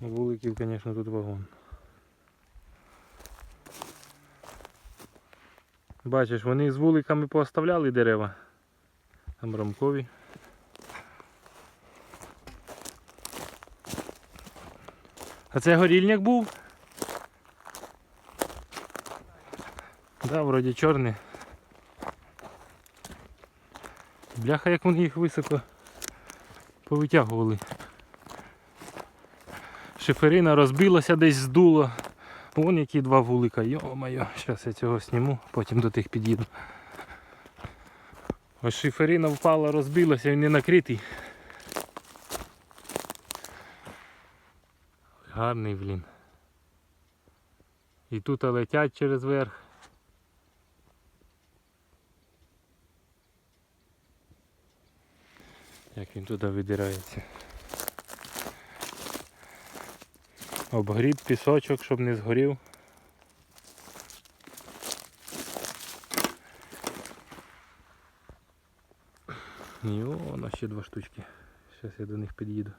Вуликів, звісно, тут вагон. Бачиш, вони з вуликами пооставляли дерева. Там рамкові. А це горільник був? Да, вроді чорний. Бляха, як вони їх високо повитягували. Шиферина розбилася, десь здуло. Вон які два вулика. Йо-моє, зараз я цього зніму, потім до тих під'їду. Ось шиферина впала, розбилася, він не накритий. Гарний, блін. І тут летять через верх. Як він туди видирається. Обгріб пісочок, щоб не згорів. І о, ще два штучки. Зараз я до них під'їду.